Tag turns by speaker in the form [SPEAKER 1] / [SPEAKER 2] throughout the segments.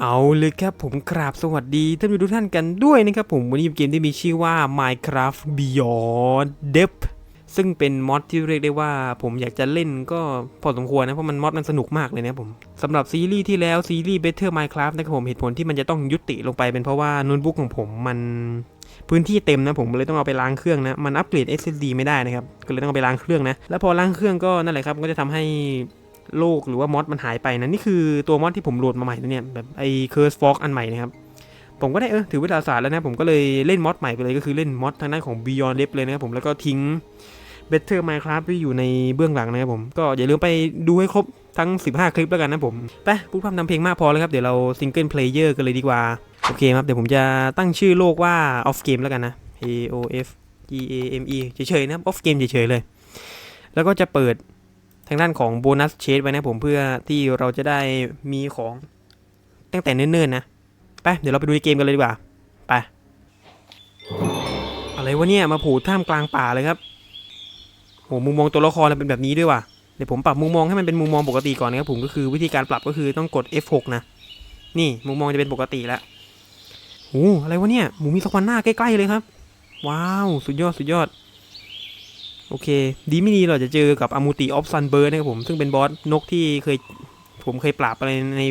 [SPEAKER 1] เอาเลยครับผมกราบสวัสดีท่านผู้ชมทุกท่านกันด้วยนะครับผมวันนี้เกมที่มีชื่อว่า Minecraft Beyond Depth ซึ่งเป็นมอดที่เรียกได้ว่า ผมอยากจะเล่นก็พอสมควรนะเพราะมันมอดมันสนุกมากเลยนะผมสำหรับซีรีส์ที่แล้วซีรีส์ Better Minecraft นะครับผมเหตุผลที่มันจะต้องยุติลงไปเป็นเพราะว่าโน้ตบุ๊กของผมมันพื้นที่เต็มนะผมเลยต้องเอาไปล้างเครื่องนะมันอัปเกรด SSD ไม่ได้นะครับก็เลยต้องเอาไปล้างเครื่องนะแล้วพอล้างเครื่องก็นั่นแหละครับก็จะทำให้ โลกหรือว่ามอดมันหายไปนะนี่คือตัวมอดที่ผมโหลดมาใหม่นะเนี่ยแบบไอ้ Curse Fox อันใหม่นะครับผมก็ได้เออถือวิทยาศาสตร์แล้วนะผมก็เลยเล่นมอดใหม่ไปเลยก็คือเล่นมอดทางด้านของ Beyond Depth เลยนะครับผมแล้วก็ทิ้ง Better Minecraft ที่อยู่ในเบื้องหลังนะครับผมก็อย่าลืมไปดูให้ครบทั้ง 15 คลิปแล้วกันนะผมไปพูดพร่ำทำเพลงมากพอแล้วครับเดี๋ยวเราซิงเกิลเพลเยอร์กันเลยดีกว่าโอเคครับเดี๋ยวผมจะตั้งชื่อโลกว่า Off Game แล้วกันนะ A O F G A M E เฉยๆนะครับ Off Game เฉยๆเลย แล้วก็จะเปิด ทางด้านของโบนัสเชดไว้นะผมเพื่อที่เราจะได้มีของตั้งแต่เนิ่นๆนะ ไป เดี๋ยวเราไปดูในเกมกันเลยดีกว่า ไป อะไรวะเนี่ย มาผูท่ามกลางป่าเลยครับโหมุมมองตัวละครเป็นแบบนี้ด้วยว่ะ เดี๋ยวผมปรับมุมมองให้มันเป็นมุมมองปกติก่อนนะครับผมก็คือวิธีการปรับก็คือต้องกด F6 นะ นี่มุมมองจะเป็นปกติแล้วโอ้อะไรวะเนี่ย หมูมีสควอนหน้าใกล้ๆเลยครับ ว้าว สุดยอด สุดยอด โอเค ดีไม่ดีเราจะเจอกับอามูติออฟซันเบิร์ดนะครับผม ซึ่งเป็นบอสนกที่เคยผมเคยปราบอะไรใน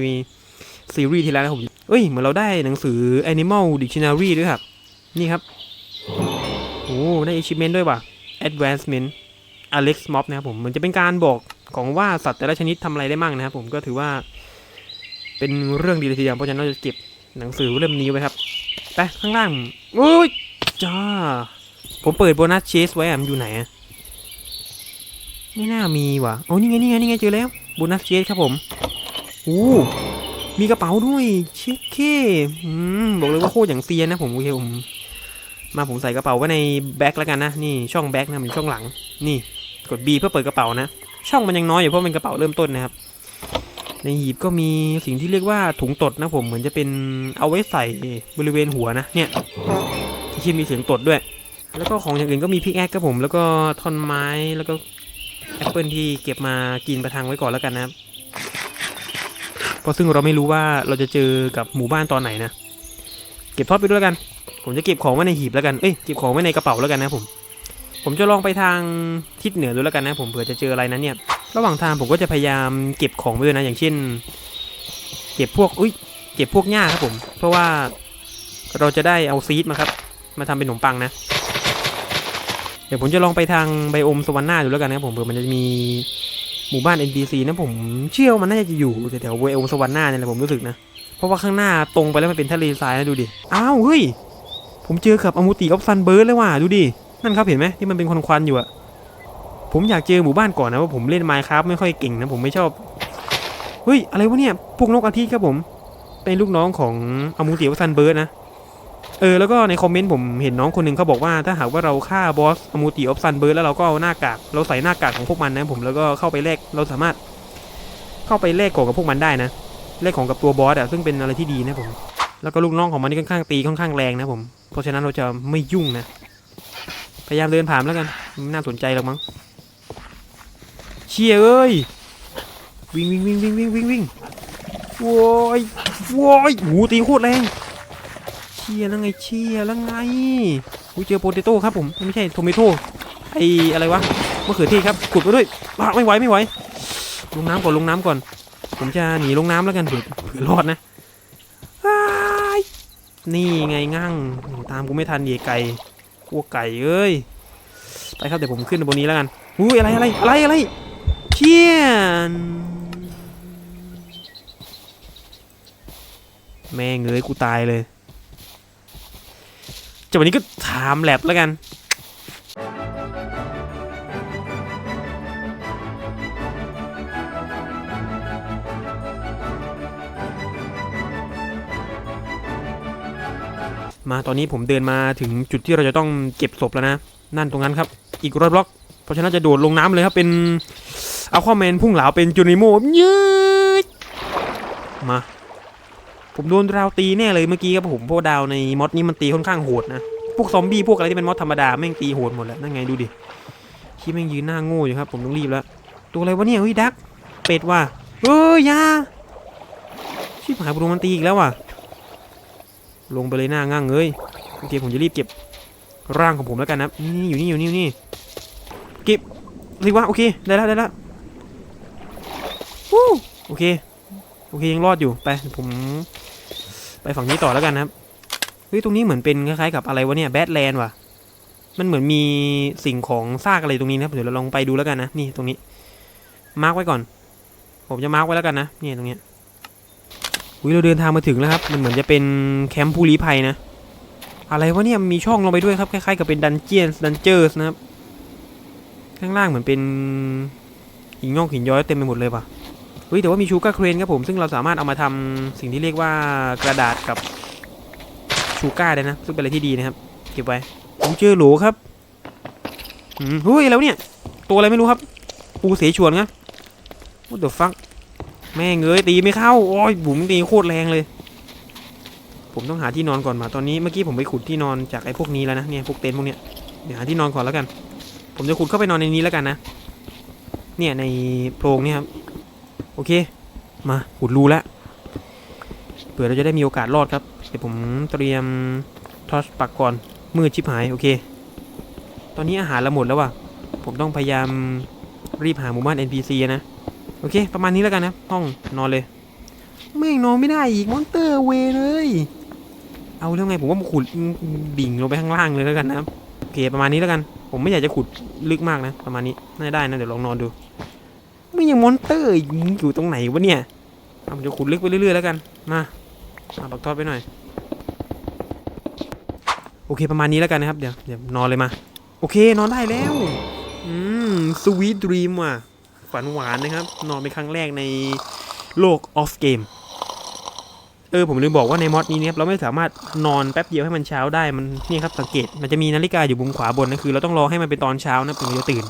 [SPEAKER 1] ซีรีส์ที่แล้วนะผม เอ้ย เหมือนเราได้หนังสือ Animal Dictionary ด้วยครับ นี่ครับ โอ้ ได้ achievement ด้วยว่ะ advancement Alex Mob นะครับผม มันจะเป็นการบอกของว่าสัตว์แต่ละชนิดทำอะไรได้มั่งนะครับผม ก็ถือว่า เป็นเรื่องดีเลยทีเดียว เพราะฉะนั้นเราจะเก็บหนังสือเล่มนี้ไว้ครับ ไปข้างล่าง โอ้ยจ้า ผมเปิดโบนัสเชสไว้อะมันอยู่ไหนอะ ไม่น่ามีว่ะโอ้นี่ไงนี่ไงนี่ไงเจอแล้วโบนัสเชสครับผมโอ้มีกระเป๋าด้วยเช็คเคอืมบอกเลยว่าโคตรอย่างเซียนนะผมโอเคผมมาผมใส่กระเป๋าไว้ในแบ็คแล้วกันนะนี่ช่องแบ็คนะเป็นช่องหลัง นี่กด B เพื่อเปิดกระเป๋านะ ช่องมันยังน้อยอยู่เพราะมันกระเป๋าเริ่มต้นนะครับ ในหีบก็มีสิ่งที่เรียกว่าถุงตดนะผมเหมือนจะเป็นเอาไว้ใส่บริเวณหัวนะเนี่ยที่มีเสียงตดด้วย แล้วก็ของอย่างอื่นก็มีพิกแอคครับผมแล้วก็ท่อนไม้แล้วก็ แอปเปิลที่เก็บมากินประทังไว้ก่อนแล้วกันนะครับเพราะซึ่งเราไม่รู้ว่าเราจะเจอกับหมู่บ้านตอนไหนนะ เก็บทอดไปด้วยแล้วกัน ผมจะเก็บของไว้ในหีบแล้วกัน เอ้ย เก็บของไว้ในกระเป๋าแล้วกันนะผม ผมจะลองไปทางทิศเหนือดูแล้วกันนะ ผมเผื่อจะเจออะไรนั้นเนี่ย ระหว่างทางผมก็จะพยายามเก็บของไว้ด้วยนะ อย่างเช่น เก็บพวก อุ้ย เก็บพวกหญ้าครับผม เพราะว่าเราจะได้เอาซีดมาครับ มาทำเป็นขนมปังนะ เดี๋ยวผมจะลองไปทางไบโอมสวรรค์หน้าดูแล้วกันนะผมเผื่อมันจะมีหมู่บ้าน NPC นะผมเชื่อว่ามันน่าจะอยู่แถวไบโอมสวรรค์หน้าเนี่ยแหละผมรู้สึกนะเพราะว่าข้างหน้าตรงไปแล้วมันเป็นทะเลทรายนะดูดิอ้าวเฮ้ยผมเจอกับอมูติออฟซันเบิร์ดเลยว่ะดูดินั่นครับเห็นไหมที่มันเป็นควันๆอยู่อะผมอยากเจอหมู่บ้านก่อนนะว่าผมเล่นไมค์ครับไม่ค่อยเก่งนะผมไม่ชอบเฮ้ยอะไรวะเนี่ยพวกนกอาทิตย์ครับผม เป็นลูกน้องของอมูติออฟซันเบิร์ดนะ เออแล้วก็ในคอมเมนต์ผมเห็นน้องคนหนึ่งเขาบอกว่าถ้าหากว่าเราฆ่าบอสอมูติออฟซันเบิร์ดแล้วเราก็เอาหน้ากากเราใส่หน้ากากของพวกมันนะผมแล้วก็เข้าไปแลกเราสามารถเข้าไปแลกของกับพวกมันได้นะแลกของกับตัวบอสอะซึ่งเป็นอะไรที่ดีนะผม แล้วก็ลูกน้องของมันนี่ค่อนข้างตีค่อนข้างแรงนะผมเพราะฉะนั้นเราจะไม่ยุ่งนะพยายามเดินผ่านแล้วกันไม่น่าสนใจหรอกมั้งเชียเอ้ยวิ่งวิ่งวิ่งวิ่งวิ่งวิ่งวิ่งโว้ยโว้ยหูตีโคตรแรง ชียร์แล้วไงเชียร์แล้วไงอุ้ยเจอโปเตโต้ครับผมไม่ใช่โทมิโต้ไออะไรวะมะเขือเทศครับขุดมาด้วยไม่ไหวไม่ไหวลงน้ำก่อนลงน้ำก่อน ผมจะหนีลงน้ำแล้วกันเผื่อเผื่อรอดนะนี่ไงงั่งตามกูไม่ทันเดียไก่พวกไก่เอ้ยไปครับเดี๋ยวผมขึ้นบนนี้แล้วกันอุ้ยอะไรอะไรอะไรอะไรเชียนแม่งเอ้ยกูตายเลย จากวันนี้ก็ถามแลบแล้วกันมาตอนนี้ผมเดินมาถึงจุดที่เราจะต้องเก็บศพแล้วนะ นั่นตรงนั้นครับ อีกร้อยบล็อก เพราะฉะนั้นจะโดดลงน้ำเลยครับ เป็นเอาข้อแมนพุ่งเหลาเป็นจูนิโมยืดมา ผมโดนราวตีแน่เลยเมื่อกี้ครับผมเพราะว่าดาวในมอดนี้มันตีค่อนข้างโหดนะพวกซอมบี้พวกอะไรที่เป็นมอดธรรมดาแม่งตีโหดหมดแล้วนั่นไงดูดิที่แม่งยืนหน้าโง่อยู่ครับ ผมต้องรีบแล้ว ตัวอะไรวะเนี่ยเฮ้ยดักเป็ดว่ะเอ้ยยาชิบหายโปรมันตีอีกแล้วว่ะ ลงไปเลยหน้าง่างเอ้ยโอเคผมจะรีบเก็บร่างของผมแล้วกันนะนี่อยู่นี่อยู่นี่นี่เก็บสิวะโอเคได้แล้วได้แล้วโอเค โอเคยังรอดอยู่ไปผม ไปฝั่งนี้ต่อแล้วกันนะครับเฮ้ยตรงนี้เหมือนเป็นคล้ายๆกับอะไรวะเนี่ยแบทแลนด์ว่ะมันเหมือนมีสิ่งของซากอะไรตรงนี้นะครับเดี๋ยวเราลองไปดูแล้วกันนะนี่ตรงนี้มาร์กไว้ก่อน ผมจะมาร์กไว้แล้วกันนะนี่ตรงเนี้ยอุ้ยเราเดินทางมาถึงแล้วครับ มันเหมือนจะเป็นแคมป์ผู้ลี้ภัยนะอะไรวะเนี่ยมีช่องลงไปด้วยครับคล้ายๆกับเป็นดันเจียนดันเจอร์สนะครับข้างล่างเหมือนเป็นหินงอกหินย้อยเต็มไปหมดเลยว่ะ ฮ้ยแต่ว่ามีชูการ์เครนครับผมซึ่งเราสามารถเอามาทำสิ่งที่เรียกว่ากระดาษกับชูการ์ได้นะ ซึ่งเป็นอะไรที่ดีนะครับเก็บไว้ผมเจอโหลครับอืมเฮ้ยแล้วเนี่ยตัวอะไรไม่รู้ครับ ปูเสฉวนครับ What the fuck แม่เอ้ยตีไม่เข้าโอ้ยบุ๋มตีโคตรแรงเลย ผมต้องหาที่นอนก่อนมาตอนนี้เมื่อกี้ผมไปขุดที่นอนจากไอ้พวกนี้แล้วนะเนี่ยพวกเต็นท์พวกเนี้ยเดี๋ยวหาที่นอนก่อนแล้วกัน ผมจะขุดเข้าไปนอนในนี้แล้วกันนะเนี่ยในโพรงเนี่ยครับ โอเค มาขุดรูแล้วเผื่อเราจะได้มีโอกาสรอดครับ เดี๋ยวผมเตรียมทอสปักก่อน มืดชิบหาย โอเค ตอนนี้อาหารเราหมดแล้วว่ะ ผมต้องพยายามรีบหาหมู่บ้าน NPC นะ โอเค ประมาณนี้แล้วกันนะ ห้องนอนเลย ไม่งนอนไม่ได้อีก มอนเตอร์เวเลย เอาแล้วไงผมว่ามาขุดดิ่งลงไปข้างล่างเลยแล้วกันนะ โอเค ประมาณนี้แล้วกัน ผมไม่อยากจะขุดลึกมากนะ ประมาณนี้ น่าจะได้นะ เดี๋ยวลองนอนดู ไม่ยังมอนเตอร์อยู่ตรงไหนวะเนี่ยเอาผมจะขุดลึกไปเรื่อยๆแล้วกัน มาเอาปักทอดไปหน่อย โอเคประมาณนี้แล้วกันนะครับ เดี๋ยวเดี๋ยวนอนเลยมา โอเคนอนได้แล้ว อืมสวีทดรีมว่ะ ฝันหวานนะครับ นอนเป็นครั้งแรกในโลกออฟเกม เออผมลืมบอกว่าในมอดนี้เนี่ยเราไม่สามารถนอนแป๊บเดียวให้มันเช้าได้ มันนี่ครับสังเกต มันจะมีนาฬิกาอยู่มุมขวาบนนะคือ เราต้องรอให้มันเป็นตอนเช้านะถึงจะตื่น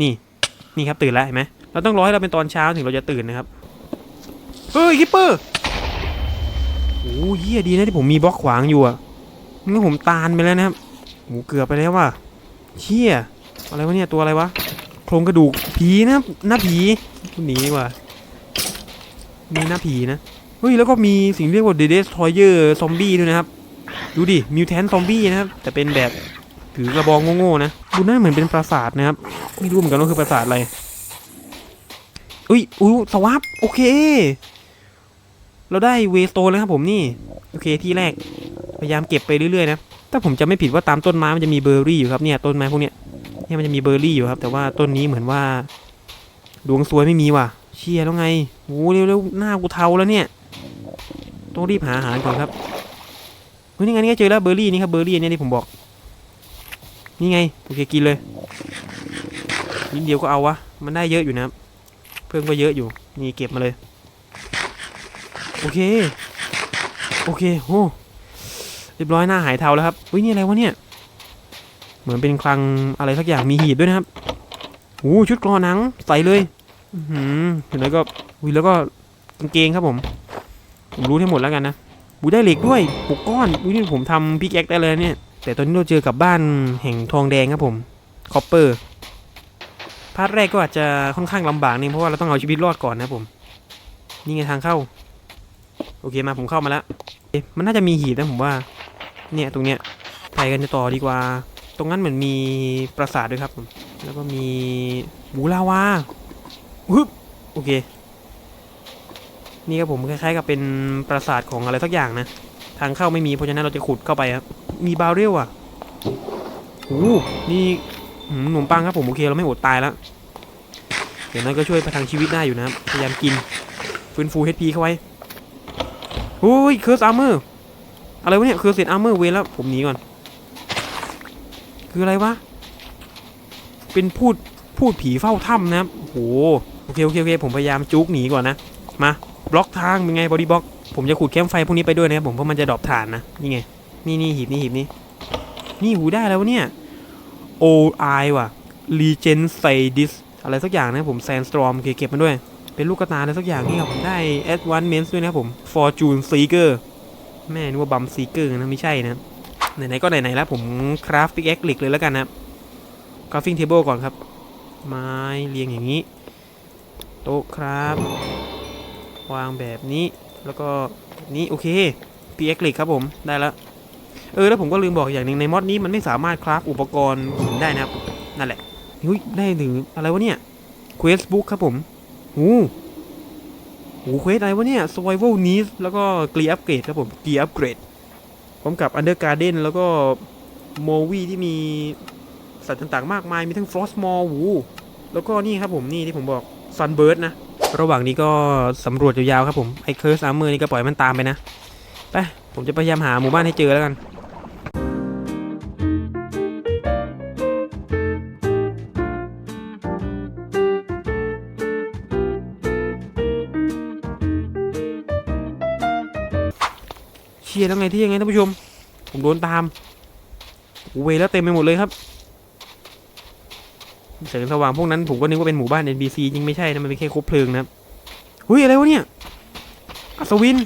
[SPEAKER 1] นี่ นี่ครับตื่นแล้วเห็นไหม เราต้องรอให้เราเป็นตอนเช้าถึงเราจะตื่นนะครับ เฮ้ยคิปเปอร์โอ้ยเหี้ยดีนะที่ผมมีบล็อกขวางอยู่อะงั้นผมตานไปแล้วนะครับโอ้เกือบไปแล้วว่ะเชี่ยอะไรวะเนี่ยตัวอะไรวะโครงกระดูกผีนะหน้าผีหนีว่ามีหน้าผีนะเฮ้ยแล้วก็มีสิ่งเรียกว่า The Destroyer Zombie ด้วยนะครับ ดูดิ Mutant Zombie นะครับ แต่เป็นแบบถือกระบองโง่ๆนะดูน่าเหมือนเป็นปราสาทนะครับ ไม่รู้เหมือนกันว่าคือปราสาทอะไร อุ้ยอุ้ยสวับโอเค เราได้เวสโตนแล้วครับผมนี่โอเคที่แรกพยายามเก็บไปเรื่อยๆนะถ้าผมจะไม่ผิดว่าตามต้นไม้มันจะมีเบอร์รี่อยู่ครับเนี่ยต้นไม้พวกเนี้ยเนี่ยมันจะมีเบอร์รี่อยู่ครับ แต่ว่าต้นนี้เหมือนว่า ดวงซวยไม่มีว่ะ เชียแล้วไงโอ้เร็วๆหน้ากูเทาแล้วเนี่ยต้องรีบหาอาหารก่อนครับเฮ้ยนี่ไงนี่เจอแล้วเบอร์รี่นี่ครับเบอร์รี่เนี่ยที่ผมบอก นี่ไงโอเคกินเลยนิดเดียวก็เอาวะมันได้เยอะอยู่นะครับ เพิ่มก็เยอะอยู่ นี่เก็บมาเลย โอเค โอเคโอ้เรียบร้อยหน้าหายเทาแล้วครับอุ้ยนี่อะไรวะเนี่ย เหมือนเป็นคลังอะไรสักอย่างมีหีบด้วยนะครับโอ้ชุดกรอหนังใส่เลยอือหือเห็นแล้วก็อุ้ยแล้วก็กางเกงครับผม ผมรู้ทั้งหมดแล้วกันนะอุ้ยได้เหล็กด้วยหกก้อนอุ้ยนี่ผมทำพิกแอคได้เลยเนี่ย แต่ตอนนี้เราเจอกับบ้านแห่งทองแดงครับผมคอปเปอร์ พาร์ทแรกก็อาจจะค่อนข้างลำบากนึงเพราะว่าเราต้องเอาชีวิตรอดก่อนนะผม นี่ไงทางเข้า โอเคมาผมเข้ามาแล้วเอ๊ะมันน่าจะมีหีบนะผมว่า เนี่ยตรงเนี้ยไปกันจะต่อดีกว่า ตรงนั้นเหมือนมีปราสาทด้วยครับผมแล้วก็มีบูลาวาฮึบโอเค นี่ครับผมคล้ายๆกับเป็นปราสาทของอะไรสักอย่างนะ ทางเข้าไม่มีเพราะฉะนั้นเราจะขุดเข้าไปครับ มีบาเรลอะโอ้นี่ ขนมปังครับผมโอเคเราไม่อดตายแล้วเดี๋ยวนั้นก็ช่วยประทังชีวิตได้อยู่นะครับพยายามกินฟื้นฟู HP เข้าไว้โอ้ยเคอร์สอาร์เมอร์อะไรวะเนี่ยเคอร์เซตอาร์เมอร์เวแล้วผมหนีก่อน คืออะไรวะ เป็นพูดพูดผีเฝ้าถ้ำนะครับโอ้โหโอเคโอเคโอเคผมพยายามจุกหนีก่อนนะมาบล็อกทางเป็นไงบอดี้บล็อกผมจะขุดแคมไฟพวกนี้ไปด้วยนะครับผมเพราะมันจะดรอปฐานนะนี่ไงนี่นี่หีบนี่หีบนี่นี่หูได้แล้วเนี่ย โอไอว่ะ Regen s a d i s อะไรสักอย่างนะผม Sandstorm โอเคเก็บมาด้วย เป็นลูกกระตาอะไรสักอย่างนี่ครับผมได้ Advancement ด้วยนะผม Fortune Seeker แม่นึกว่าบัม Seeker นะไม่ใช่นะ ไหนๆก็ไหนๆแล้วผม Craft Pickaxe เหล็กเลยแล้วกันนะครับ Crafting Table ก่อนครับ ไม้เรียงอย่างนี้ โต๊ะครับ วางแบบนี้แล้วก็นี่โอเคพีเอ็กเหล็กครับผมได้แล้ว เออแล้วผมก็ลืมบอกอย่างหนึ่งในมอดนี้มันไม่สามารถคราฟอุปกรณ์หินได้นะครับ นั่นแหละเฮ้ยได้หรืออะไรวะเนี่ยเควสบุ๊กครับผมโอ้โหเควสอะไรวะเนี่ย survival needs แล้วก็เกียร์อัปเกรดครับผมเกียร์อัปเกรดพร้อมกับ Under Garden แล้วก็โมวีที่มีสัตว์ต่างๆมากมายมีทั้ง Frost m o r วูแล้วก็นี่ครับผมนี่ที่ผมบอก Sunbird นะ ระหว่างนี้ก็สำรวจยาวๆครับผม ไอ้ Curse Armor นี่ก็ปล่อยมันตามไปนะ ไป ผมจะพยายามหาหมู่บ้านให้เจอแล้วกันียแล้วไงที่ยังไงท่านผู้ชม ผมโดนตามเวยแล้วเต็มไปหมดเลยครับแสงสว่างพวกนั้นผมก็นึกว่าเป็นหมู่บ้าน NPC จริงไม่ใช่นะมันเป็นแค่คบเพลิงนะหุ้ยอะไรวะเนี่ยอัศวิน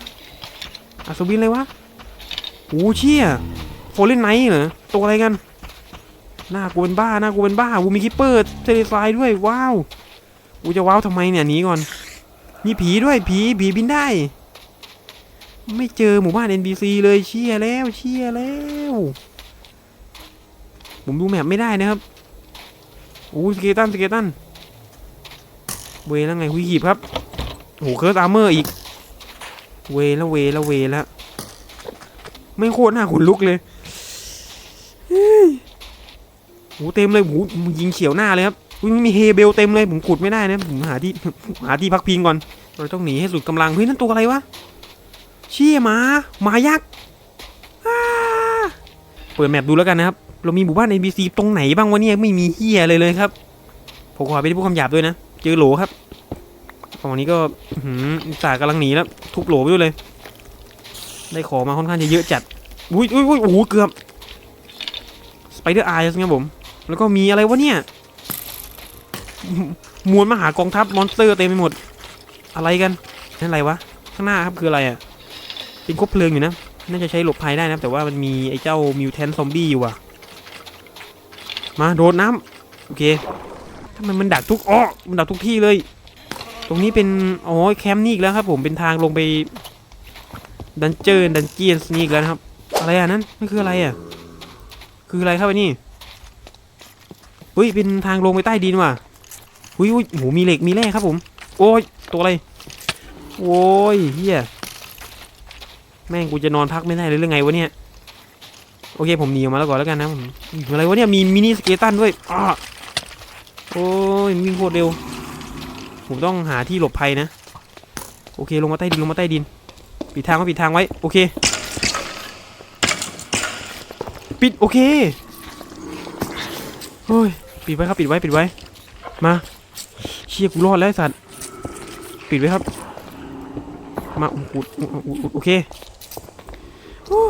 [SPEAKER 1] อัศวินอะไรวะโอ้เชี่ยโฟลเลนไนท์เหรอตัวอะไรกันหน้ากูเป็นบ้าหน้ากูเป็นบ้าวูมีคิปเปอร์เทเลไฟด้วยว้าวกูจะว้าวทำไมเนี่ยหนีก่อนมีผีด้วยผีผีบินได้ ไม่เจอหมู่บ้าน NPC เลยเชี่ยแล้วเชี่ยแล้วผมดูแมปไม่ได้นะครับโอ้สเกตันสเกตันเวแล้วไงหุยหีบครับโอ้เคิร์สอาร์เมอร์อีก เวแล้วเวแล้วเวแล้วไม่โคตรหน้าขนลุกเลยเฮ้โหเต็มเลยโหยิงเขียวหน้าเลยครับมีเฮเบลเต็มเลยผมขุดไม่ได้นะผมหาที่หาที่พักพิงก่อนเราต้องหนีให้สุดกำลังเฮ้ยนั่นตัวอะไรวะ ชี่ยหมาหมายักษ์เปิดแมปดูแล้วกันนะครับ เรามีหมู่บ้าน NPC ตรงไหนบ้างวะเนี่ยไม่มีเฮียเลยเลยครับ ผมขอไปที่ผู้คำหยาบด้วยนะ เจอโหลครับฝั่งนี้ก็อื้อหืมตสากำลังหนีแล้ว ทุบโหลไปด้วยเลย ได้ของมาค่อนข้างจะเยอะจัด อุ้ยอุ้ยอุ้ยโอ้โหเกือบสไปเดอร์ไอส์ครับผม แล้วก็มีอะไรวะเนี่ย มวลมหากองทัพมอนสเตอร์เต็มไปหมด อะไรกัน นั่นอะไรวะ ข้างหน้าครับคืออะไรอะ เป็นคบเพลิงอยู่นะ น่าจะใช้หลบภัยได้นะ แต่ว่ามันมีไอ้เจ้ามิวแทนซอมบี้อยู่อะ มาโดดน้ำโอเคทำไมมันดักทุกอ้อมันดักทุกที่เลย ตรงนี้เป็นอ๋อแคมป์นี่อีกแล้วครับ ผมเป็นทางลงไปดันเจอร์ดันเจียนนี่อีกแล้วนะครับ อะไรอะนั่นนั่นคืออะไรอะ คืออะไรครับไอ้นี่เฮ้ยเป็นทางลงไปใต้ดินว่ะหุ้ยหุ้ยโหมีเหล็กมีแร่ครับผม โอ้ยตัวอะไร โอ้ยเฮีย แม่งกูจะนอนพักไม่ได้เลยเรื่องไงวะเนี่ย โอเคผมหนีออกมาแล้วก่อนแล้วกันนะผมอะไรวะเนี่ยมีมินิสเกตันด้วยอ้าโอ้ยวิ่งโคตรเร็ว ผมต้องหาที่หลบภัยนะ โอเคลงมาใต้ดินลงมาใต้ดิน ปิดทางไว้ปิดทางไว้ โอเค ปิดโอเคโอ้ยปิดไว้ครับปิดไว้ปิดไว้ มาเชี่ยกูรอดแล้วไอสัตว์ ปิดไว้ครับ มาอุดอุดอุดอุดอุดโอเคโอ้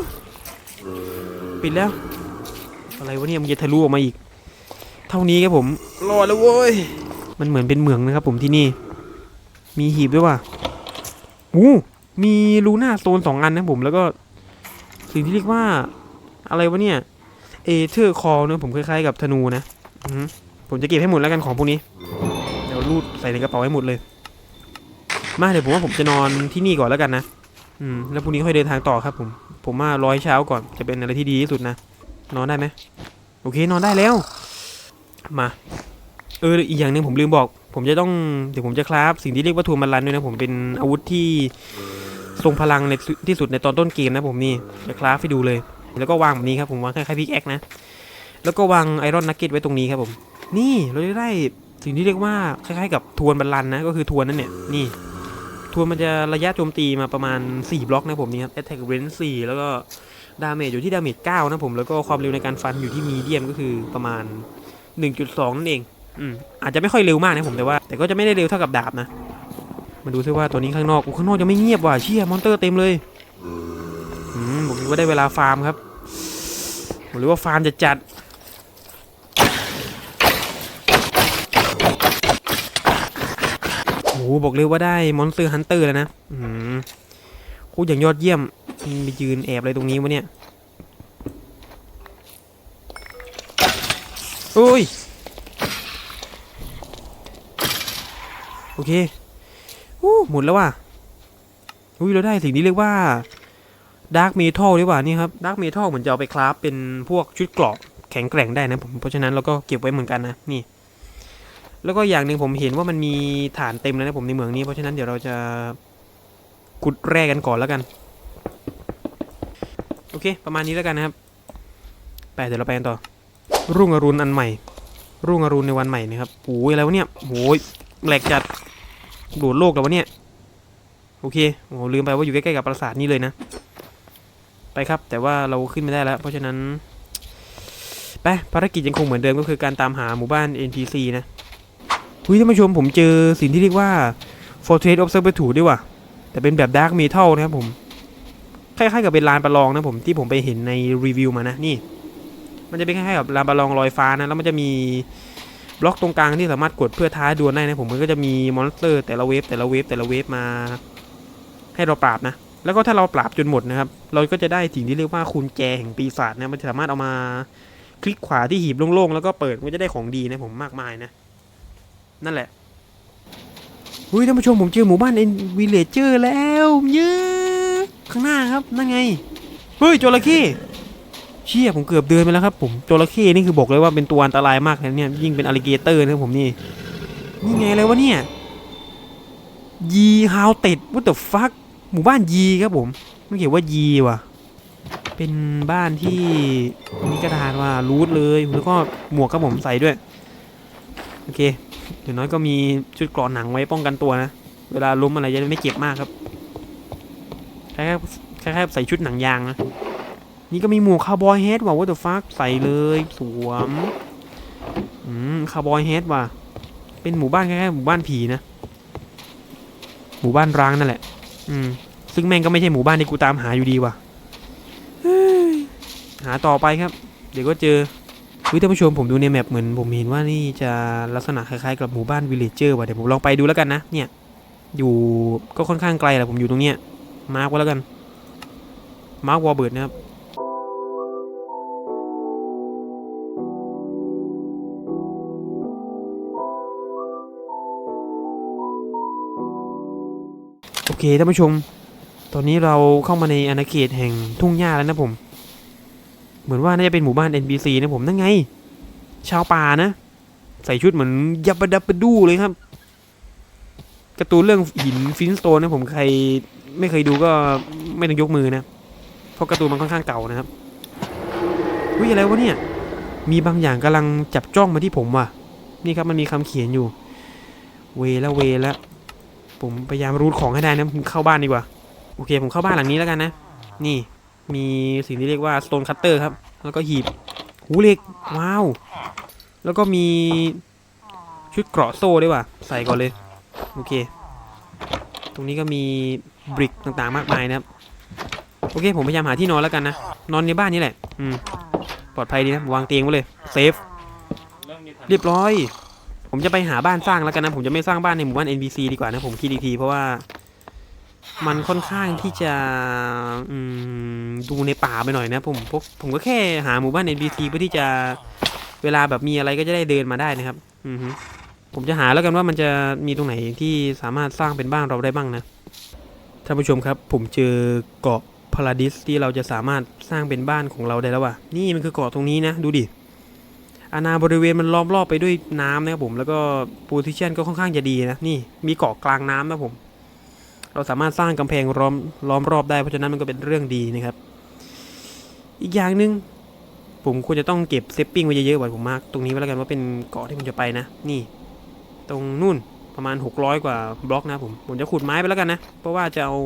[SPEAKER 1] ปิดแล้ว อะไรวะเนี่ยมันจะทะลุออกมาอีก เท่านี้ครับผมรอดแล้วเว้ยมันเหมือนเป็นเหมืองนะครับ ผมที่นี่ มีหีบด้วยว่ะอู้มีลูน่าโซนสองอันนะผมแล้วก็ สิ่งที่เรียกว่า อะไรวะเนี่ยเอเธอร์คอเนอะผมคล้ายๆกับธนูนะอือหือผมจะเก็บให้หมดแล้วกันของพวกนี้เดี๋ยวรูดใส่ในกระเป๋าให้หมดเลย มาเดี๋ยวผมว่าผมจะนอนที่นี่ก่อนแล้วกันนะ อืม แล้วพรุ่งนี้ค่อยเดินทางต่อครับผม ผมว่าร้อยเช้าก่อนจะเป็นอะไรที่ดีที่สุดนะ นอนได้ไหมโอเคนอนได้แล้ว มาเอออีกอย่างหนึ่งผมลืมบอก ผมจะต้องเดี๋ยวผมจะคราฟสิ่งที่เรียกว่าทูมันลันด้วยนะผมเป็นอาวุธที่ทรงพลังในที่สุดในตอนต้นเกมนะผมนี่จะคราฟให้ดูเลย แล้วก็วางแบบนี้ครับผมวางคล้ายๆพิกแอคนะแล้วก็วางไอรอนนักเก็ตไว้ตรงนี้ครับผม นี่เราจะได้สิ่งที่เรียกว่าคล้ายๆ กับทวนบัลลันนะก็คือทวนนั่นเนี่ยนี่ ทวนมันจะระยะโจมตีมาประมาณ 4 บล็อกนะผมนี่ครับ attack range 4แล้วก็ดาเมจอยู่ที่ดาเมจ9นะผม แล้วก็ความเร็วในการฟันอยู่ที่มีเดียมก็คือประมาณ 1.2 นั่นเอง อืมอาจจะไม่ค่อยเร็วมากนะผมแต่ว่า แต่ก็จะไม่ได้เร็วเท่ากับดาบนะ มาดูซิว่าตัวนี้ข้างนอกอู้ข้างนอกจะไม่เงียบว่ะเชี่ยมอนเตอร์เต็มเลย อืมผมคิดว่าได้เวลาฟาร์มครับหรือว่าฟาร์มจะจัด โอ้โห บอกเลยว่าได้มอนสเตอร์ฮันเตอร์แล้วนะอืมคตรอย่างยอดเยี่ยมไปยืนแอบอะไรตรงนี้วะเนี่ยโอ้ย โอเคอู้หมดแล้วว่ะอุ้ยเราได้สิ่งที่เรียกว่าดาร์กเมทัลดีกว่านี่ครับดาร์กเมทัลเหมือนจะเอาไปคราฟเป็นพวกชุดเกราะแข็งแกร่งได้นะผมเพราะฉะนั้นเราก็เก็บไว้เหมือนกันนะนี่ แล้วก็อย่างหนึ่งผมเห็นว่ามันมีฐานเต็มแล้วนะผมในเมืองนี้ เพราะฉะนั้นเดี๋ยวเราจะขุดแร่กันก่อนแล้วกัน โอเค ประมาณนี้แล้วกันนะครับ ไปเดี๋ยวเราไปกันต่อ รุ่งอรุณอันใหม่ รุ่งอรุณในวันใหม่นะครับโอ้ยอะไรวะเนี่ยโอ้ยแหลกจัดโดดโลกแล้ววะเนี่ยโอเคโอ้ลืมไปว่าอยู่ใกล้ๆกับปราสาทนี่เลยนะ ไปครับ แต่ว่าเราขึ้นไม่ได้แล้ว เพราะฉะนั้นไปภารกิจยังคงเหมือนเดิมก็คือการตามหาหมู่บ้าน NPC นะ คุยท่านผู้ชมผมเจอสิ่งที่เรียกว่า Fortress Observatory ด้วยว่ะ แต่เป็นแบบ Dark Metal นะครับผม คล้ายๆกับเป็นลานประลองนะผมที่ผมไปเห็นในรีวิวมานะนี่ มันจะเป็นคล้ายๆกับลานประลองลอยฟ้านะแล้วมันจะมีบล็อกตรงกลางที่สามารถกดเพื่อท้าดวลได้นะผมมันก็จะมีมอนสเตอร์แต่ละเวฟแต่ละเวฟแต่ละเวฟมา ให้เราปราบนะ แล้วก็ถ้าเราปราบจนหมดนะครับ เราก็จะได้สิ่งที่เรียกว่าคุณแจแห่งปีศาจนะมันสามารถเอามาคลิกขวาที่หีบโล่งๆแล้วก็เปิดมันจะได้ของดีนะผมมากมายนะ นั่นแหละอุ้ยท่านผู้ชมผมเจอหมู่บ้านเอ็นวิลเลจเจอร์แล้วเยอะข้างหน้าครับนั่นไงเฮ้ยจระเข้เชี่ยผมเกือบเดินไปแล้วครับผมจระเข้นี่คือบอกเลยว่าเป็นตัวอันตรายมากนะเนี่ยยิ่งเป็นอลิเกเตอร์นะครับผมนี่นี่ไงเลยวะเนี่ยยีฮาวเต็ดวัตเตอร์ฟักหมู่บ้านยีครับผมมันเขียนว่ายีว่ะ เป็นบ้านที่มีกระดาษว่ารูทเลยแล้วก็หมวกกับผมใส่ด้วย โอเคอย่างน้อยก็มีชุดเกรอนหนังไว้ป้องกันตัวนะ เวลาล้มอะไรจะได้ไม่เจ็บมากครับคล้ายๆคล้ายๆใส่ชุดหนังยางนะ นี่ก็มีหมวกคาวบอยเฮดว่ะว่าเดอะฟักใส่เลยสวม อืมคาวบอยเฮดว่ะ เป็นหมู่บ้านคล้ายๆหมู่บ้านผีนะ หมู่บ้านร้างนั่นแหละ อืม ซึ่งแม่งก็ไม่ใช่หมู่บ้านที่กูตามหาอยู่ดีว่ะหาต่อไปครับ เดี๋ยวก็เจอ วิท่านผู้ชมผมดูในแมปเหมือนผมเห็นว่านี่จะลักษณะคล้ายๆกับหมู่บ้านวิลเลจเจอร์ว่ะเดี๋ยวผมลองไปดูแล้วกันนะ เนี่ยอยู่ก็ค่อนข้างไกลแหละผมอยู่ตรงเนี้ยมาร์กไว้แล้วกันมาร์กวอลเบิร์ดนะครับโอเคท่านผู้ชม ตอนนี้เราเข้ามาในอาณาเขตแห่งทุ่งหญ้าแล้วนะผม เหมือนว่าน่าจะเป็นหมู่บ้าน NPC นะผมนั่นไง ชาวป่านะ ใส่ชุดเหมือนยับดับบัดูเลยครับกร์ตูนเรื่องหินฟินสโตนนะผมใครไม่เคยดูก็ไม่ต้องยกมือนะ เพราะกร์ตูนมันค่อนข้างเก่านะครับวิ่งอะไรวะเนี่ย มีบางอย่างกำลังจับจ้องมาที่ผมว่ะ นี่ครับมันมีคำเขียนอยู่ เวแล้วเวแล้วผมพยายามรูดของให้ได้นะผมเข้าบ้านดีกว่า โอเค ผมเข้าบ้านหลังนี้แล้วกันนะ นี่ มีสิ่งที่เรียกว่า stone cutter ครับ แล้วก็หีบ หูเหล็ก ว้าว แล้วก็มีชุดเกราะโซ่ด้วยว่ะ ใส่ก่อนเลย โอเค ตรงนี้ก็มีบริกต่างๆ มากมายนะครับ โอเค ผมพยายามหาที่นอนแล้วกันนะ นอนในบ้านนี้แหละ อืม ปลอดภัยดีนะ วางเตียงไว้เลย เซฟ เรียบร้อย ผมจะไปหาบ้านสร้างแล้วกันนะ ผมจะไม่สร้างบ้านในหมู่บ้าน NPC ดีกว่านะ ผมคิดอีกทีเพราะว่า มันค่อนข้างที่จะดูในป่าไปหน่อยนะผมพวกผมก็แค่หาหมู่บ้าน NPC เพื่อที่จะเวลาแบบมีอะไรก็จะได้เดินมาได้นะครับอือผมจะหาแล้วกันว่ามันจะมีตรงไหนที่สามารถสร้างเป็นบ้านเราได้บ้างนะท่านผู้ชมครับผมเจอเกาะพาราดิสที่เราจะสามารถสร้างเป็นบ้านของเราได้แล้วว่ะนี่มันคือเกาะตรงนี้นะดูดิอาณาบริเวณมันล้อมรอบไปด้วยน้ำนะครับผมแล้วก็โพซิชันก็ค่อนข้างจะดีนะนี่มีเกาะกลางน้ำนะผม เราสามารถสร้างกำแพงล้อมล้อมรอบได้เพราะฉะนั้นมันก็เป็นเรื่องดีนะครับ อีกอย่างหนึ่งผมควรจะต้องเก็บเซฟปิ้งไว้เยอะๆไว้ผมมากตรงนี้ไว้แล้วกันว่าเป็นเกาะที่ผมจะไปนะ นี่ ตรงนู่นประมาณ 600 กว่าบล็อกนะผมผมจะขุดไม้ไปแล้วกันนะ เพราะว่าจะเอา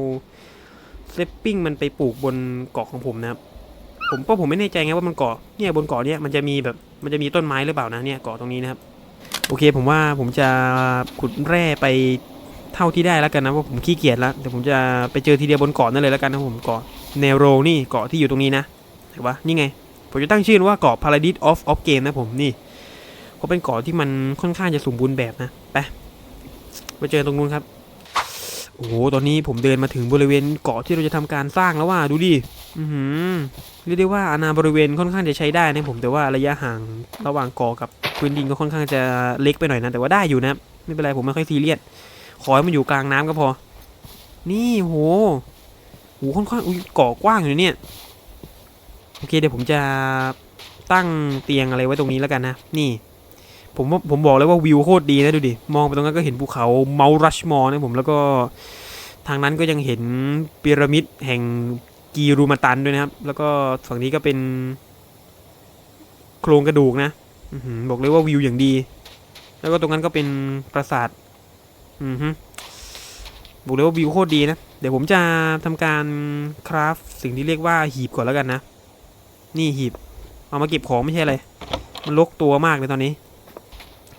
[SPEAKER 1] เซฟปิ้งมันไปปลูกบนเกาะของผมนะครับผมเพราะผมไม่แน่ใจไงว่ามันเกาะเนี่ยบนเกาะเนี่ยมันจะมีแบบมันจะมีต้นไม้หรือเปล่านะเนี่ยเกาะตรงนี้นะครับ โอเคผมว่าผมจะขุดแร่ไป เท่าที่ได้แล้วกันนะเพราะผมขี้เกียจแล้วเดี๋ยวผมจะไปเจอทีเดียวบนเกาะนั่นเลยแล้วกันนะผมเกาะเนโรนี่เกาะที่อยู่ตรงนี้นะเห็นปะนี่ไง ผมจะตั้งชื่อว่าเกาะ Paradise of of Game นะผมนี่เพราะเป็นเกาะที่มันค่อนข้างจะสมบูรณ์แบบนะไปไปเจอตรงนู้นครับโอ้โหตอนนี้ผมเดินมาถึงบริเวณเกาะที่เราจะทำการสร้างแล้วว่าดูดิอือหือเรียกได้ว่าอาณาบริเวณค่อนข้างจะใช้ได้นะผมแต่ว่าระยะห่างระหว่างเกาะกับพื้นดินก็ค่อนข้างจะเล็กไปหน่อยนะแต่ว่าได้อยู่นะไม่เป็นไรผมไม่ค่อยซีเรียส ขอให้มันอยู่กลางน้ำก็พอ นี่โหโหค่อนข้างอุ้ยเกาะกว้างอยู่เนี่ย โอเคเดี๋ยวผมจะตั้งเตียงอะไรไว้ตรงนี้แล้วกันนะ นี่ผมว่าผมบอกเลยว่าวิวโคตรดีนะดูดิ มองไปตรงนั้นก็เห็นภูเขาเมารัชมอร์นะผมแล้วก็ทางนั้นก็ยังเห็นพีระมิดแห่งกีรูมาตันด้วยนะครับ แล้วก็ฝั่งนี้ก็เป็น โครงกระดูกนะบอกเลยว่าวิวอย่างดี แล้วก็ตรงนั้นก็เป็นปราสาท อือฮึบอกเลยว่าวิวโคตรดีนะ เดี๋ยวผมจะทำการคราฟสิ่งที่เรียกว่าหีบก่อนแล้วกันนะ นี่หีบ เอามาเก็บของไม่ใช่อะไร มันลกตัวมากเลยตอนนี้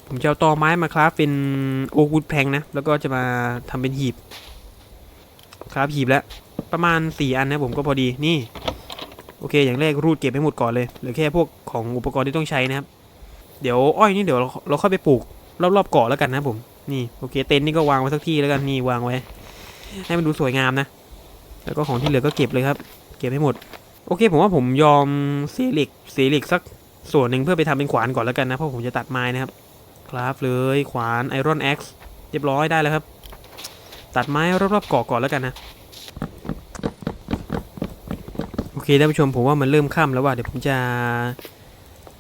[SPEAKER 1] ผมจะเอาตอไม้มาคราฟเป็นโอกวูดแพงนะ แล้วก็จะมาทำเป็นหีบ คราฟหีบแล้ว ประมาณ 4 อันนะผมก็พอดี นี่ โอเค อย่างแรกรูดเก็บให้หมดก่อนเลย เหลือแค่พวกของอุปกรณ์ที่ต้องใช้นะครับ เดี๋ยวอ้อยนี่เดี๋ยวเราเราค่อยไปปลูกรอบๆเกาะแล้วกันนะผม นี่โอเค เต็นท์นี่ก็วางไว้สักที่แล้วกันนี่วางไว้ ให้มันดูสวยงามนะ แล้วก็ของที่เหลือก็เก็บเลยครับ เก็บให้หมด โอเค ผมว่าผมยอมเสีเหล็กเสีเหล็กสักส่วนหนึ่งเพื่อไปทำเป็นขวานก่อนแล้วกันนะ เพราะผมจะตัดไม้นะครับ ครับเลยขวานไอรอนแอ็กซ์เรียบร้อยได้แล้วครับ ตัดไม้รอบๆเกาะก่อนแล้วกันนะโอเคท่านผู้ชมผมว่ามันเริ่มค่ำแล้วว่ะเดี๋ยวผมจะ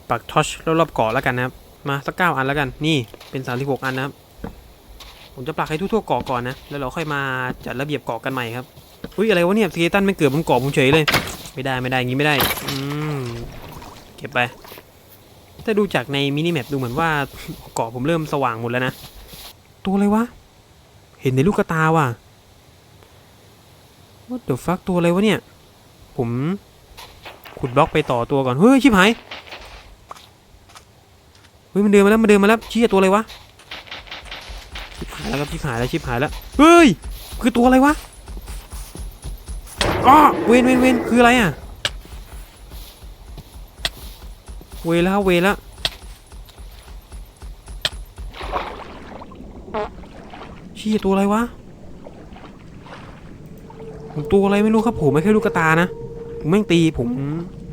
[SPEAKER 1] ปักทอชรอบๆเกาะแล้วกันนะครับมาสักเก้าอันแล้วกัน นี่เป็น36อันนะครับ ผมจะปักให้ทั่วๆเกาะก่อนนะ แล้วเราค่อยมาจัดระเบียบเกาะกันใหม่ครับ อุ้ยอะไรวะเนี่ยสเกตันไม่เกิดบนเกาะผมเฉยเลย ไม่ได้ไม่ได้อย่างงี้ไม่ได้ อืม เก็บไป ถ้าดูจากในมินิแมปดูเหมือนว่าเกาะผมเริ่มสว่างหมดแล้วนะ ตัวอะไรวะ เห็นในลูกกระตาว่ะ What the fuck ตัวอะไรวะเนี่ย ผมขุดบล็อกไปต่อตัวก่อน เฮ้ยชิบหาย เฮ้ยมันเดินมาแล้วมันเดินมาแล้วชี่ยตัวอะไรวะายแล้วครับชิบหายแล้วชิบหายแล้วเฮ้ยคือตัวอะไรวะอ้อเวนเวนเวนคืออะไรอะเวแล้วเวแล้วชี่ยตัวอะไรวะผมตัวอะไรไม่รู้ครับผมไม่แค่ลูกกระตานะผมแม่งตีผม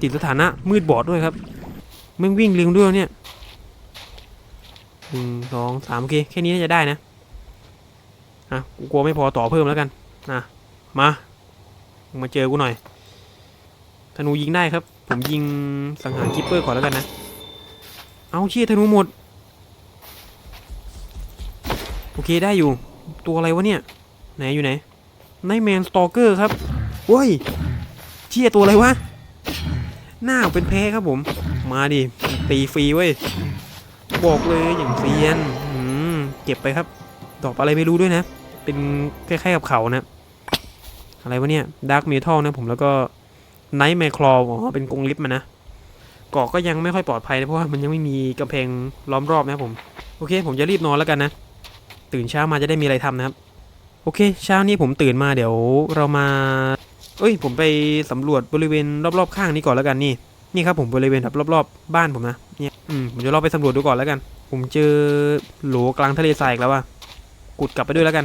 [SPEAKER 1] ติดสถานะมืดบอดด้วยครับแม่งวิ่งเร็วด้วยเนี่ยหนึ่งสองสามโอเคแค่นี้น่าจะได้นะ อะกูกลัวไม่พอต่อเพิ่มแล้วกันนะมามาเจอกูหน่อยธนูยิงได้ครับ ผมยิงสังหารคิปเปอร์ก่อนแล้วกันนะ เอาเชี่ยธนูหมด โอเคได้อยู่ ตัวอะไรวะเนี่ย ไหนอยู่ไหนไนแมนสตอเกอร์ครับโอ้ยเชี่ยตัวอะไรวะ หน้าเป็นแพ้ครับผม มาดิ ตีฟรีเว้ย บอกเลยอย่างเซียนเก็บไปครับดอกอะไรไม่รู้ด้วยนะ เป็นคล้ายๆกับเขานะอะไรวะเนี่ยดาร์กเมทัลนะผมแล้วก็ไนท์แมคลออ๋อเป็นกรงลิฟต์มันะเกาะก็ยังไม่ค่อยปลอดภัยนะเพราะว่ามันยังไม่มีกำแพงล้อมรอบนะผม โอเค ผมจะรีบนอนแล้วกันนะ ตื่นเช้ามาจะได้มีอะไรทำนะครับ โอเค เช้านี้ผมตื่นมาเดี๋ยวเรามา เอ้ย ผมไปสำรวจบริเวณรอบๆข้างนี้ก่อนแล้วกันนี่ นี่ครับผมบริเวณแบบรอบๆ บ้านผมนะ เนี่ย อืม ผมจะลองไปสำรวจดูก่อนแล้วกัน ผมเจอโหลกลางทะเลทรายอีกแล้วว่ะ กุดกลับไปด้วยแล้วกัน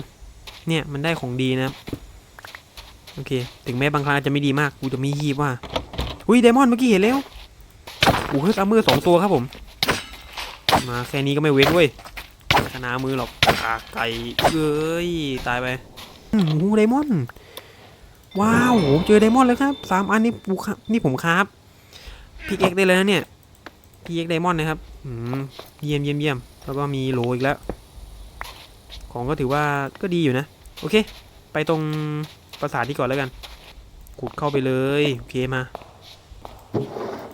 [SPEAKER 1] เนี่ยมันได้ของดีนะครับโอเค ถึงแม้บางครั้งอาจจะไม่ดีมาก กูจะมีฮีบว่า อุ้ยเดมอนเมื่อกี้เห็นแล้วอู้เฮ้ยซัมเมอสองตัวครับผม มาแค่นี้ก็ไม่เว้นเว้ยขนามือหรอกขาไก่เอ้ย ตายไปโอ้โหไดมอนว้าวผมเจอไดมอนด์เลยครับสามอันนี้ปูครับนี่ผมครับพีเอ็กได้เลยนะเนี่ยพีเอ็กไดมอนนะครับอืมเยี่ยมเยี่ยมเยี่ยมแล้วก็มีโลอีกแล้ว ของก็ถือว่าก็ดีอยู่นะ โอเค ไปตรงปราสาทที่ก่อนแล้วกัน ขุดเข้าไปเลย โอเคมา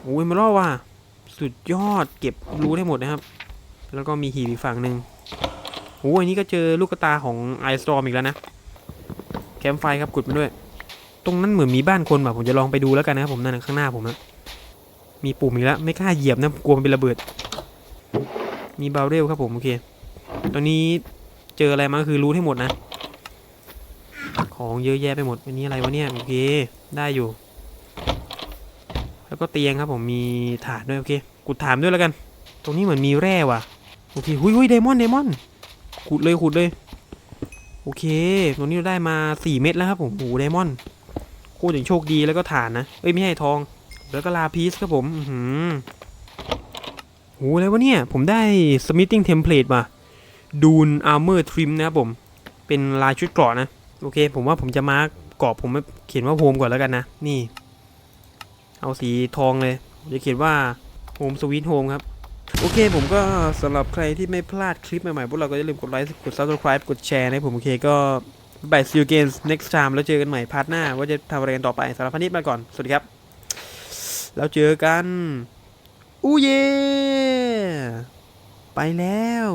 [SPEAKER 1] โอ้ยมาล่อว่ะ สุดยอดเก็บรู้ได้หมดนะครับ แล้วก็มีหีบอีกฝั่งหนึ่งโอ้ยนี่ก็เจอลูกกระตาของไอสตอมอีกแล้วนะ แคมไฟครับขุดมาด้วย ตรงนั้นเหมือนมีบ้านคนแบบผมจะลองไปดูแล้วกันนะครับผมนั่นข้างหน้าผมนะมีปุ่มอีกแล้วไม่กล้าเหยียบนะกลัวมันเป็นระเบิด มีบาเรลครับผมโอเค ตอนนี้เจออะไรมาคือรู้ให้หมดนะ ของเยอะแยะไปหมดอันนี้อะไรวะเนี่ยโอเคได้อยู่ แล้วก็เตียงครับผมมีถาดด้วยโอเคกุดถามด้วยแล้วกัน ตรงนี้เหมือนมีแร่ว่ะโอเคหุยหุยไดมอนด์ไดมอนขุดเลยขุดเลยโอเค ตรงนี้เราได้มาสี่เม็ดแล้วครับผมโอ้โหไดมอนด์โคตรอย่างโชคดีแล้วก็ฐานนะ เอ้ยไม่ใช่ทอง แล้วก็ลาพีสครับผม อือหือโหอะไรวะเนี่ย ผมได้ smithing template มาดูนอาร์เมอร์ทริมนะครับผม เป็นลายชุดเกราะนะ โอเค ผมว่าผมจะมาร์กกรอบผมเขียนว่าโฮมก่อนแล้วกันนะ นี่ เอาสีทองเลยจะเขียนว่าโฮมสวีทโฮมครับ โอเค ผมก็สำหรับใครที่ไม่พลาดคลิปใหม่ๆ พวกเราก็อย่าลืมกดไลค์กด subscribe กดแชร์นะผมโอเคก็บาย see you again next time แล้วเจอกันใหม่พาร์ทหน้า ว่าจะทำอะไรกันต่อไปสำหรับพันนิดมาก่อน สวัสดีครับ แล้วเจอกันอู้เย่ไปแล้ว